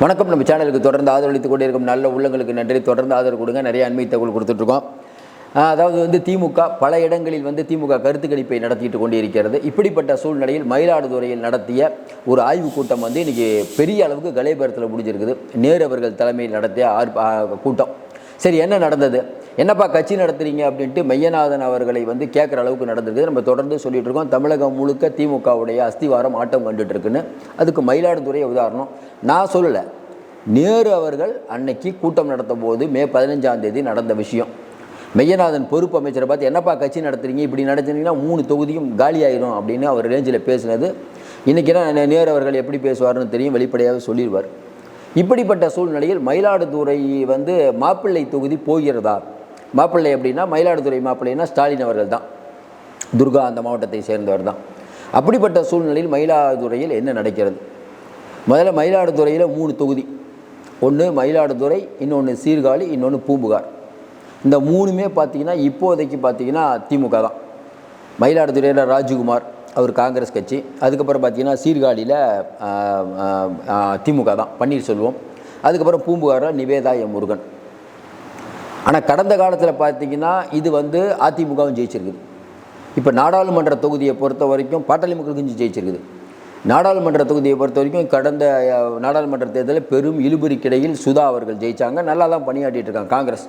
வணக்கம். நம்ம சேனலுக்கு தொடர்ந்து ஆதரவளித்து கொண்டே இருக்கும் நல்ல உள்ளங்களுக்கு நன்றி. தொடர்ந்து ஆதரவு கொடுங்க. நிறைய அண்மை தகவல் கொடுத்துட்ருக்கோம். அதாவது வந்து திமுக பல இடங்களில் வந்து திமுக கருத்து கணிப்பை நடத்திட்டு கொண்டிருக்கிறது. இப்படிப்பட்ட சூழ்நிலையில் மயிலாடுதுறையில் நடத்திய ஒரு ஆய்வுக் கூட்டம் வந்து இன்றைக்கி பெரிய அளவுக்கு கலைபுரத்தில் முடிஞ்சிருக்குது. நேரு அவர்கள் தலைமையில் நடத்திய ஆர் கூட்டம். சரி என்ன நடந்தது? என்னப்பா கட்சி நடத்துறீங்க அப்படின்ட்டு மையநாதன் அவர்களை வந்து கேட்குற அளவுக்கு நடந்திருக்கு. நம்ம தொடர்ந்து சொல்லிட்டு இருக்கோம். தமிழகம் முழுக்க திமுகவுடைய அஸ்திவாரம் ஆட்டம் கண்டுட்டு இருக்குன்னு. அதுக்கு மயிலாடுதுறை உதாரணம். நான் சொல்லலை. நேரு அவர்கள் அன்னைக்கு கூட்டம் நடத்தும் போது மே பதினஞ்சாம் தேதி நடந்த விஷயம். மெய்யநாதன் பொறுப்பு அமைச்சரை பார்த்து என்னப்பா கட்சி நடத்துறீங்க? இப்படி நடத்துனீங்கன்னா மூணு தொகுதியும் காலியாயிரும் அப்படின்னு அவர் ரேஞ்சில் பேசினது. இன்றைக்கி என்ன நேரு அவர்கள் எப்படி பேசுவார்னு தெரியும். வெளிப்படையாக சொல்லிடுவார். இப்படிப்பட்ட சூழ்நிலையில் மயிலாடுதுறை வந்து மாப்பிள்ளை தொகுதி போகிறதா? மாப்பிள்ளை அப்படின்னா மயிலாடுதுறை மாப்பிள்ளைன்னா ஸ்டாலின் அவர்கள் தான். துர்கா அந்த மாவட்டத்தை சேர்ந்தவர் தான். அப்படிப்பட்ட சூழ்நிலையில் மயிலாடுதுறையில் என்ன நடக்கிறது? முதல்ல மயிலாடுதுறையில் மூணு தொகுதி. ஒன்று மயிலாடுதுறை இன்னொன்று சீர்காழி இன்னொன்று பூம்புகார். இந்த மூணுமே பார்த்தீங்கன்னா இப்போதைக்கு பார்த்தீங்கன்னா திமுக தான். மயிலாடுதுறையில் ராஜ்குமார் அவர் காங்கிரஸ் கட்சி. அதுக்கப்புறம் பார்த்தீங்கன்னா சீர்காழியில் திமுக தான் பன்னீர்செல்வம். அதுக்கப்புறம் பூம்புகாரில் நிவேதா எம் முருகன் ஆனால் கடந்த காலத்தில் பார்த்தீங்கன்னா இது வந்து அதிமுகவும் ஜெயிச்சிருக்குது. இப்போ நாடாளுமன்ற தொகுதியை பொறுத்த வரைக்கும் பாட்டாளி மக்கள் கட்சி ஜெயிச்சிருக்குது. நாடாளுமன்ற தொகுதியை பொறுத்த வரைக்கும் கடந்த நாடாளுமன்ற தேர்தலில் பெரும் இழுபறிக்கிடையில் சுதா அவர்கள் ஜெயித்தாங்க நல்லா தான் பணியாற்றிட்டு இருக்காங்க காங்கிரஸ்.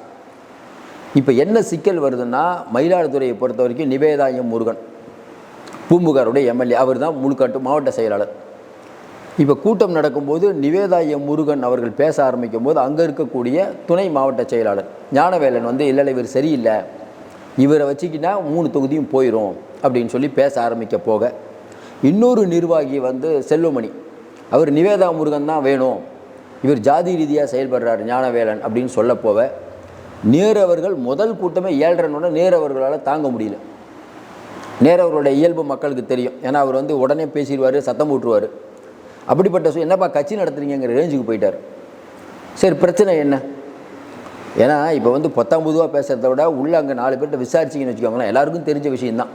இப்போ என்ன சிக்கல் வருதுன்னா மயிலாடுதுறையை பொறுத்த வரைக்கும் நிவேதா எம் முருகன் பூம்புகாருடைய எம்எல்ஏ. அவர் தான் முழுக்காட்டு மாவட்ட செயலாளர். இப்போ கூட்டம் நடக்கும்போது நிவேதா எம் முருகன் அவர்கள் பேச ஆரம்பிக்கும் போது அங்கே இருக்கக்கூடிய துணை மாவட்ட செயலாளர் ஞானவேலன் வந்து இல்லை இவர் சரியில்லை. இவரை வச்சுக்கிட்டா மூணு தொகுதியும் போயிடும் அப்படின்னு சொல்லி பேச ஆரம்பிக்க போக. இன்னொரு நிர்வாகி வந்து செல்வமணி. அவர் நிவேதா முருகன் தான் வேணும். இவர் ஜாதி ரீதியாக செயல்படுறார் ஞானவேலன் அப்படின்னு சொல்ல போக. அவர்கள் முதல் கூட்டமே ஏழ்றனோட நேரவர்களால் தாங்க முடியல. நேரவர்களோட இயல்பு மக்களுக்கு தெரியும். ஏன்னா அவர் வந்து உடனே பேசிடுவார் சத்தம் போட்டுருவார் அப்படிப்பட்ட சூ என்னப்பா கட்சி நடத்துறீங்கிற ரேஞ்சுக்கு போயிட்டார். சரி பிரச்சனை என்ன? ஏன்னா இப்போ வந்து பத்தாம் பொதுவாக பேசுகிறத விட உள்ளே அங்கே நாலு பேர்கிட்ட விசாரிச்சிங்கன்னு வச்சுக்கோங்களேன் எல்லாருக்கும் தெரிஞ்ச விஷயந்தான்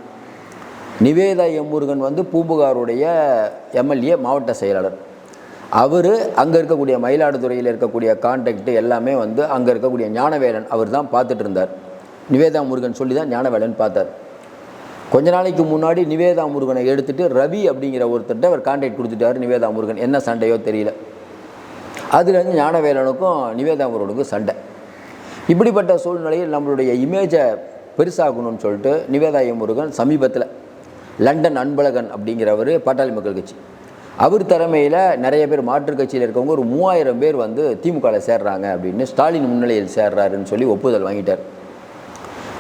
நிவேதா எம் முருகன் வந்து பூம்புகாருடைய எம்எல்ஏ மாவட்ட செயலாளர். அவர் அங்கே இருக்கக்கூடிய மயிலாடுதுறையில் இருக்கக்கூடிய கான்டாக்ட் எல்லாமே வந்து அங்கே இருக்கக்கூடிய ஞானவேலன் அவர் தான் பார்த்துட்டு இருந்தார். நிவேதா முருகன் சொல்லி தான் ஞானவேலன் பார்த்தார். கொஞ்ச நாளைக்கு முன்னாடி நிவேதா முருகனை எடுத்துகிட்டு ரவி அப்படிங்கிற ஒருத்தர்கிட்ட அவர் கான்டாக்ட் கொடுத்துட்டாரு நிவேதா முருகன். என்ன சண்டையோ தெரியல. அதுலேருந்து ஞானவேலனுக்கும் நிவேதா முருகனுக்கும் சண்டை. இப்படிப்பட்ட சூழ்நிலையில் நம்மளுடைய இமேஜை பெருசாகணும்னு சொல்லிட்டு நிவேதா முருகன் சமீபத்தில் லண்டன் அன்பழகன் அப்படிங்கிறவர் பாட்டாளி மக்கள் கட்சி. அவர் தலைமையில் நிறைய பேர் மாற்றுக் கட்சியில் இருக்கவங்க ஒரு மூவாயிரம் பேர் வந்து திமுகவில் சேர்றாங்க அப்படின்னு ஸ்டாலின் முன்னிலையில் சேர்றாருன்னு சொல்லி ஒப்புதல் வாங்கிட்டார்.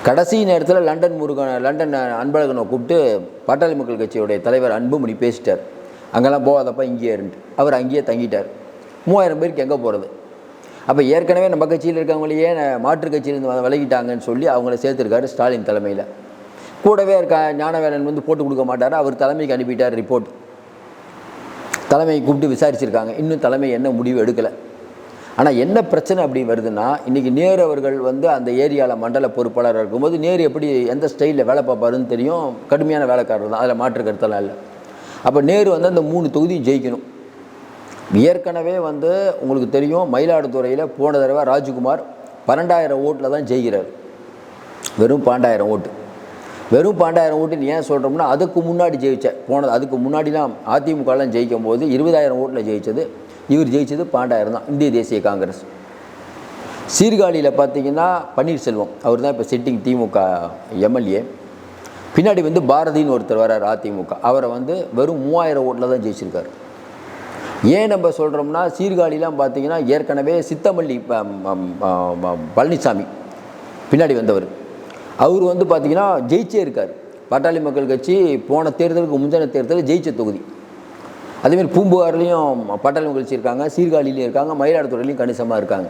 கடைசி நேரத்தில் லண்டன் முருகன் லண்டன் அன்பழகனை கூப்பிட்டு பாட்டாளி மக்கள் கட்சியுடைய தலைவர் அன்புமணி பேசிட்டார். அங்கெல்லாம் போகாதப்பா இங்கேயே இருந்துட்டு. அவர் அங்கேயே தங்கிட்டார். மூவாயிரம் பேருக்கு எங்கே போகிறது அப்போ ஏற்கனவே நம்ம கட்சியில் இருக்கவங்களையே மாற்று மாற்றுக் கட்சியிலேருந்து விலகிட்டாங்கன்னு சொல்லி அவங்கள சேர்த்துருக்காரு ஸ்டாலின் தலைமையில். கூடவே இருக்க ஞானவேலன் வந்து போட்டு கொடுக்க மாட்டார். அவர் தலைமைக்கு அனுப்பிட்டார் ரிப்போர்ட் தலைமையை கூப்பிட்டு விசாரிச்சிருக்காங்க. இன்னும் தலைமை என்ன முடிவு எடுக்கலை. ஆனால் என்ன பிரச்சனை அப்படி வருதுன்னா இன்றைக்கி நேரு அவர்கள் வந்து அந்த ஏரியாவில் மண்டல பொறுப்பாளராக இருக்கும்போது நேரு எப்படி எந்த ஸ்டைலில் வேலை பார்ப்பாருன்னு தெரியும். கடுமையான வேலைக்காரர் தான். அதில் மாற்று கருத்தெல்லாம் இல்லை. அப்போ நேரு வந்து அந்த மூணு தொகுதியும் ஜெயிக்கணும். ஏற்கனவே வந்து உங்களுக்கு தெரியும் மயிலாடுதுறையில் போன தடவை ராஜ்குமார் பன்னெண்டாயிரம் ஓட்டில் தான் ஜெயிக்கிறார். வெறும் பன்னெண்டாயிரம் ஓட்டு. வெறும் பன்னெண்டாயிரம் ஓட்டுன்னு ஏன் சொல்கிறோம்னா அதுக்கு முன்னாடி ஜெயித்தேன் போனது அதுக்கு முன்னாடிலாம் அதிமுகலாம் ஜெயிக்கும் போது இருபதாயிரம் ஓட்டில் ஜெயிச்சது இவர் ஜெயிச்சது பாண்டாயிரம் தான் இந்திய தேசிய காங்கிரஸ். சீர்காழியில் பார்த்தீங்கன்னா பன்னீர்செல்வம் அவர் தான் இப்போ சிட்டிங் திமுக எம்எல்ஏ. பின்னாடி வந்து பாரதின்னு ஒருத்தர் வரார் அதிமுக. அவரை வந்து வெறும் மூவாயிரம் ஓட்டில் தான் ஜெயிச்சிருக்காரு. ஏன் நம்ம சொல்கிறோம்னா சீர்காழிலாம் பார்த்தீங்கன்னா ஏற்கனவே சித்தமல்லி ப- பழனிசாமி பின்னாடி வந்தவர். அவர் வந்து பார்த்திங்கன்னா ஜெயிச்சே இருக்கார். பாட்டாளி மக்கள் கட்சி போன தேர்தலுக்கு முந்தின தேர்தலில் ஜெயிச்ச தொகுதி. அதேமாதிரி பூம்புகார்லேயும் பட்டாளி மகிழ்ச்சி இருக்காங்க சீர்காழிலையும் இருக்காங்க மயிலாடுதுறையிலையும் கணிசமாக இருக்காங்க.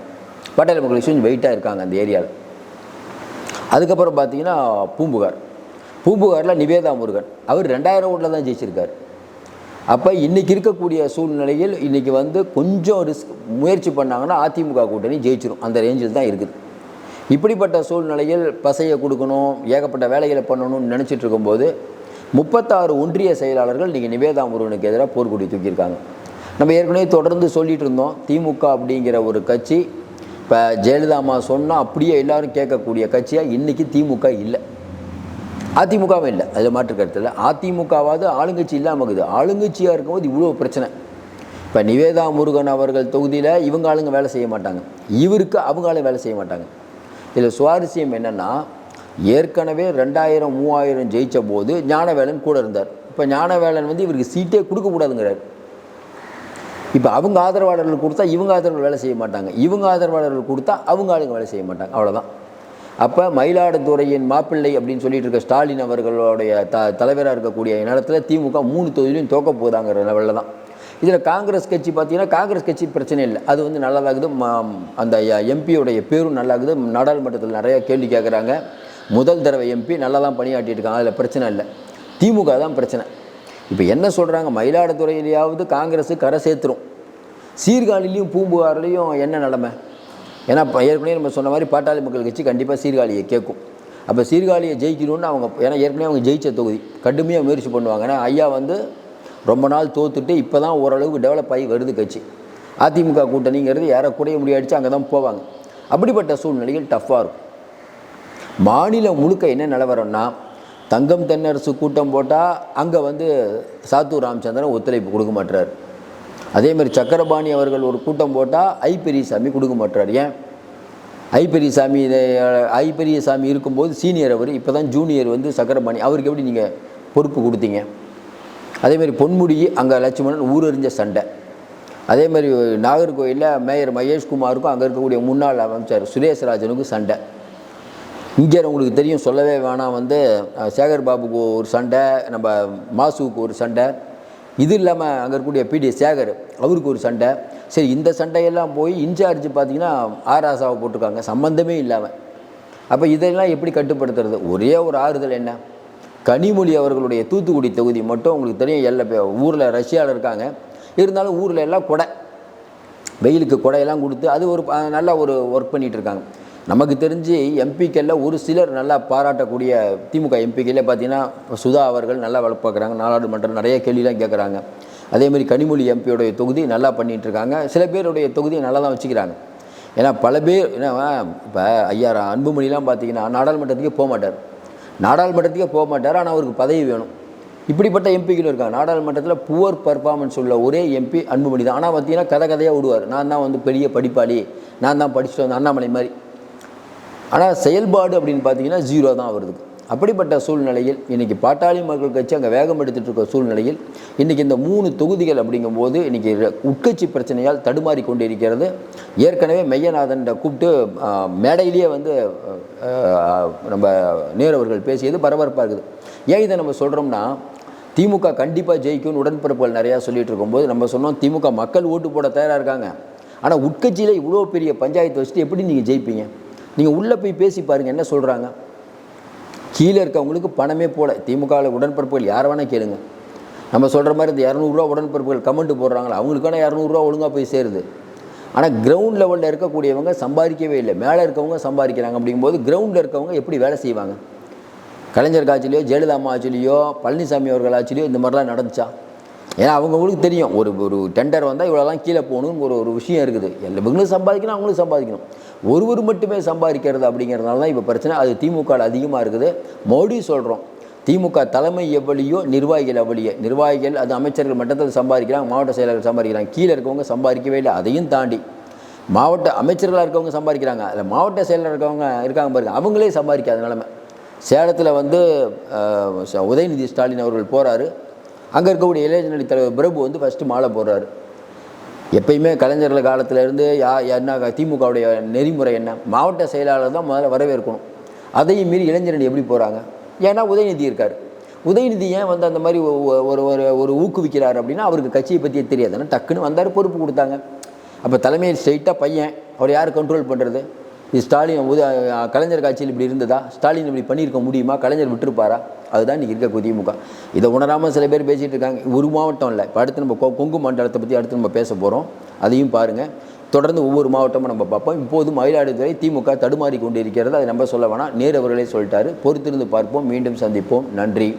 பட்டாளி மகிழ்ச்சி கொஞ்சம் வெயிட்டாக இருக்காங்க அந்த ஏரியாவில் அதுக்கப்புறம் பார்த்தீங்கன்னா பூம்புகார். பூம்புகாரில் நிவேதா முருகன். அவர் ரெண்டாயிரம் ஓட்டில் தான் ஜெயிச்சிருக்கார். அப்போ இன்றைக்கி இருக்கக்கூடிய சூழ்நிலையில் இன்றைக்கி வந்து கொஞ்சம் ரிஸ்க் முயற்சி பண்ணாங்கன்னா அதிமுக கூட்டணி ஜெயிச்சிடும் அந்த ரேஞ்சில் தான் இருக்குது. இப்படிப்பட்ட சூழ்நிலையில் பசையை கொடுக்கணும் ஏகப்பட்ட வேலைகளை பண்ணணும்னு நினச்சிட்டு இருக்கும்போது முப்பத்தாறு ஒன்றிய செயலாளர்கள் இன்றைக்கி நிவேதா முருகனுக்கு எதிராக போர்க்குடி தூக்கியிருக்காங்க. நம்ம ஏற்கனவே தொடர்ந்து சொல்லிட்டு இருந்தோம் திமுக அப்படிங்கிற ஒரு கட்சி இப்போ ஜெயலலிதா அம்மா சொன்னால் அப்படியே எல்லாரும் கேட்கக்கூடிய கட்சியாக இன்றைக்கி திமுக இல்லை. அதிமுகவும் இல்லை அதில் மாற்று கருத்து இல்லை. அதிமுகவாவது ஆளுங்கட்சி இல்லாமல் இருக்குது. ஆளுங்கட்சியாக இருக்கும்போது இவ்வளோ பிரச்சனை. இப்போ நிவேதா முருகன் அவர்கள் தொகுதியில் இவங்க ஆளுங்க வேலை செய்ய மாட்டாங்க. இவருக்கு அவங்க ஆளுங்க வேலை செய்ய மாட்டாங்க. இதில் சுவாரஸ்யம் என்னென்னா ஏற்கனவே ரெண்டாயிரம் மூவாயிரம் ஜெயித்த போது ஞானவேலன் கூட இருந்தார். இப்போ ஞானவேலன் வந்து இவருக்கு சீட்டே கொடுக்கக்கூடாதுங்கிறார் இப்போ அவங்க ஆதரவாளர்கள் கொடுத்தா இவங்க ஆதரவு வேலை செய்ய மாட்டாங்க. இவங்க ஆதரவாளர்கள் கொடுத்தா அவங்க ஆளுங்க வேலை செய்ய மாட்டாங்க. அவ்வளோதான் அப்போ மயிலாடுதுறையின் மாப்பிள்ளை அப்படின்னு சொல்லிட்டு இருக்க ஸ்டாலின் அவர்களுடைய த தலைவராக இருக்கக்கூடிய நேரத்தில் திமுக மூணு தொகுதியிலும் தோக்க போதாங்கிற லெவலில் தான். இதில் காங்கிரஸ் கட்சி பார்த்தீங்கன்னா காங்கிரஸ் கட்சி பிரச்சனை இல்லை. அது வந்து நல்லதாகுது. அந்த எம்பியோடைய பேரும் நல்லாகுது. நாடாளுமன்றத்தில் நிறையா கேள்வி கேட்குறாங்க முதல் தடவை எம்பி நல்லா தான் பணியாற்றிட்டுருக்காங்க அதில் பிரச்சனை இல்லை. திமுக தான் பிரச்சனை. இப்போ என்ன சொல்கிறாங்க மயிலாடுதுறையிலேயாவது காங்கிரஸு கரை சேர்த்துரும். சீர்காழிலையும் பூம்புகார்லேயும் என்ன நிலமை? ஏன்னா ஏற்கனவே நம்ம சொன்ன மாதிரி பாட்டாளி மக்கள் கட்சி கண்டிப்பாக சீர்காழியை கேட்கும். அப்போ சீர்காழியை ஜெயிக்கணும்னு அவங்க ஏன்னா ஏற்கனவே அவங்க ஜெயிச்ச தொகுதி. கடுமையாக முயற்சி பண்ணுவாங்க. ஏன்னா ஐயா வந்து ரொம்ப நாள் தோத்துட்டு இப்போ தான் ஓரளவுக்கு டெவலப் ஆகி வருது கட்சி. அதிமுக கூட்டணிங்கிறது ஏறக்குறைய முடியாடிச்சு அங்கே தான் போவாங்க. அப்படிப்பட்ட சூழ்நிலையில் டஃப்பாக இருக்கும். மாநிலம் முழுக்க என்ன நிலவரம்னா தங்கம் தென்னரசு கூட்டம் போட்டால் அங்கே வந்து சாத்தூர் ராமச்சந்திரன் ஒத்துழைப்பு கொடுக்க மாட்டார் அதேமாதிரி சக்கரபாணி அவர்கள் ஒரு கூட்டம் போட்டால் ஐ பெரியசாமி கொடுக்க மாட்டார் ஏன்? ஐ பெரியசாமி இதை, ஐ பெரியசாமி இருக்கும்போது சீனியர் அவர் இப்போ தான் ஜூனியர் வந்து சக்கரபாணி அவருக்கு எப்படி நீங்கள் பொறுப்பு கொடுத்தீங்க? அதேமாதிரி பொன்முடி அங்கே லட்சுமணன் ஊரறிஞ்ச சண்டை. அதே மாதிரி நாகர்கோயிலில் மேயர் மகேஷ்குமாருக்கும் அங்கே இருக்கக்கூடிய முன்னாள் அமைச்சர் சுரேஷ்ராஜனுக்கும் சண்டை. இங்கே உங்களுக்கு தெரியும் சொல்லவே வேணாம். வந்து சேகர் பாபுக்கு ஒரு சண்டை நம்ம மாசுவுக்கு ஒரு சண்டை. இது இல்லாமல் அங்கே இருக்கக்கூடிய பிடி சேகர் அவருக்கு ஒரு சண்டை. சரி இந்த சண்டையெல்லாம் போய் இன்சார்ஜ் பார்த்தீங்கன்னா ஆசாவை போட்டிருக்காங்க. சம்மந்தமே இல்லாமல் அப்போ இதெல்லாம் எப்படி கட்டுப்படுத்துறது? ஒரே ஒரு ஆறுதல் என்ன? கனிமொழி அவர்களுடைய தூத்துக்குடி தொகுதி மட்டும் உங்களுக்கு தெரியும் எல்லா ஊரில் ரஷ்யாவில் இருக்காங்க. இருந்தாலும் ஊரில் எல்லாம் கொடை. வெயிலுக்கு கொடையெல்லாம் கொடுத்து அது ஒரு நல்லா ஒரு ஒர்க் பண்ணிகிட்டு இருக்காங்க. நமக்கு தெரிஞ்சு எம்பிக்கள்ல ஒரு சிலர் நல்லா பாராட்டக்கூடிய திமுக எம்பிக்கள்ல பார்த்தீங்கன்னா சுதா அவர்கள் நல்லா வேலை பார்க்குறாங்க நாடாளுமன்றம் நிறைய கேள்விலாம் கேட்குறாங்க. அதேமாதிரி கனிமொழி எம்பியோடைய தொகுதி நல்லா பண்ணிகிட்ருக்காங்க இருக்காங்க. சில பேருடைய தொகுதியை நல்லா தான் வச்சுக்கிறாங்க. ஏன்னா பல பேர் ஏன்னா இப்போ ஐயா அன்புமணிலாம் பார்த்தீங்கன்னா நாடாளுமன்றத்துக்கே போக மாட்டார். நாடாளுமன்றத்துக்கே போக மாட்டார் ஆனால் அவருக்கு பதவி வேணும். இப்படிப்பட்ட எம்பிக்கள் இருக்காங்க. நாடாளுமன்றத்தில் புவர் பர்ஃபார்மன்ஸ் உள்ள ஒரே எம்பி அன்புமணி தான். ஆனால் பார்த்தீங்கன்னா கதை கதையாக விடுவார் நான் தான் வந்து பெரிய படிப்பாளி நான் தான் படிச்சுட்டு வந்தேன் அண்ணாமலை மாதிரி. ஆனால் செயல்பாடு அப்படின்னு பார்த்தீங்கன்னா ஜீரோ தான் வருது. அப்படிப்பட்ட சூழ்நிலையில் இன்றைக்கி பாட்டாளி மக்கள் கட்சி அங்கே வேகம் எடுத்துகிட்டு இருக்க சூழ்நிலையில் இன்றைக்கி இந்த மூணு தொகுதிகள் அப்படிங்கும்போது இன்றைக்கி உட்கட்சி பிரச்சனையால் தடுமாறி கொண்டிருக்கிறது. ஏற்கனவே மெய்யநாதன் கூப்பிட்டு மேடையிலேயே வந்து நம்ம நேரவர்கள் பேசியது பரபரப்பாக இருக்குது. ஏன் இதை நம்ம சொல்கிறோம்னா திமுக கண்டிப்பாக ஜெயிக்கும்னு உடன்பிறப்புகள் நிறையா சொல்லிகிட்டு இருக்கும்போது நம்ம சொன்னோம் திமுக மக்கள் ஓட்டு போட தயாராக இருக்காங்க. ஆனால் உட்கட்சியில் இவ்வளோ பெரிய பஞ்சாயத்து வச்சுட்டு எப்படி நீங்கள் ஜெயிப்பீங்க? நீங்கள் உள்ளே போய் பேசி பாருங்கள் என்ன சொல்கிறாங்க கீழே இருக்கவங்களுக்கு பணமே போல திமுகவில் உடன்பிறப்புகள் யார் வேணால் கேளுங்க. நம்ம சொல்கிற மாதிரி இந்த இரநூறுவா உடன்பிறப்புகள் கமெண்ட் போடுறாங்களா? அவங்களுக்கான இரநூறுவா ஒழுங்காக போய் சேருது. ஆனால் கிரவுண்ட் லெவலில் இருக்கக்கூடியவங்க சம்பாதிக்கவே இல்லை. மேலே இருக்கவங்க சம்பாதிக்கிறாங்க அப்படிங்கும்போது கிரவுண்டில் இருக்கவங்க எப்படி வேலை செய்வாங்க? கலைஞர் ஆட்சிலையோ ஜெயலலிதா அம்மா ஆட்சிலையோ பழனிசாமி அவர்கள் ஆட்சிலையோ இந்த மாதிரிலாம் நடந்துச்சா? ஏன்னா அவங்கவுங்களுக்கு தெரியும். ஒரு ஒரு டெண்டர் வந்தால் இவ்வளோலாம் கீழே போகணும்னு ஒரு ஒரு விஷயம் இருக்குது. எல்லா சம்பாதிக்கணும் அவங்களும் சம்பாதிக்கணும். ஒருவர் மட்டுமே சம்பாதிக்கிறது அப்படிங்கிறதுனால தான் இப்போ பிரச்சனை. அது திமுக அதிகமாக இருக்குது. மோடி சொல்கிறோம் திமுக தலைமை எவ்வளியோ நிர்வாகிகள் எவ்வளியோ நிர்வாகிகள் அது அமைச்சர்கள் மட்டத்தில் சம்பாதிக்கிறாங்க மாவட்ட செயலர்கள் சம்பாதிக்கிறாங்க. கீழே இருக்கவங்க சம்பாதிக்கவே இல்லை அதையும் தாண்டி. மாவட்ட அமைச்சர்களாக இருக்கவங்க சம்பாதிக்கிறாங்க. அதில் மாவட்ட செயலர் இருக்கவங்க இருக்காங்க பாருங்க அவங்களே சம்பாதிக்காத நிலமை. சேலத்தில் வந்து உதயநிதி ஸ்டாலின் அவர்கள் போகிறாரு அங்கே இருக்கக்கூடிய இளைஞரணி தலைவர் பிரபு வந்து ஃபஸ்ட்டு மாலை போடுறாரு. எப்பயுமே கலைஞர்கள் காலத்திலேருந்து யா என்ன திமுகவுடைய நெறிமுறை என்ன? மாவட்ட செயலாளர் தான் முதல்ல வரவேற்கணும். அதையும் மீறி இளைஞரணி எப்படி போகிறாங்க ஏன்னா உதயநிதி இருக்கார். உதயநிதி ஏன் வந்து அந்த மாதிரி ஒரு ஒரு ஒரு ஊக்குவிக்கிறார் அப்படின்னா அவருக்கு கட்சியை பற்றியே தெரியாதுன்னா டக்குன்னு வந்தார் பொறுப்பு கொடுத்தாங்க. அப்போ தலைமையில் ஸ்ட்ரைட்டாக பையன். அவர் யார் கண்ட்ரோல் பண்ணுறது ஸ்டாலின் உத கலைஞர் காட்சியில் இப்படி இருந்ததா? ஸ்டாலின் இப்படி பண்ணியிருக்க முடியுமா? கலைஞர் விட்டுருப்பாரா? அதுதான் இன்றைக்கி இருக்க திமுக. இதை உணராமல் சில பேர் பேசிகிட்டு இருக்காங்க. ஒரு மாவட்டம் இல்லை. இப்போ அடுத்து நம்ம கொங்கு மண்டலத்தை பற்றி அடுத்து நம்ம பேச போகிறோம் அதையும் பாருங்கள் தொடர்ந்து ஒவ்வொரு மாவட்டமும் நம்ம பார்ப்போம். இப்போது மயிலாடுதுறை திமுக தடுமாறி கொண்டிருக்கிறது. அதை நம்ம சொல்ல வேணாம். நேரு அவர்களே சொல்லிட்டாரு. பொறுத்திருந்து பார்ப்போம். மீண்டும் சந்திப்போம். நன்றி.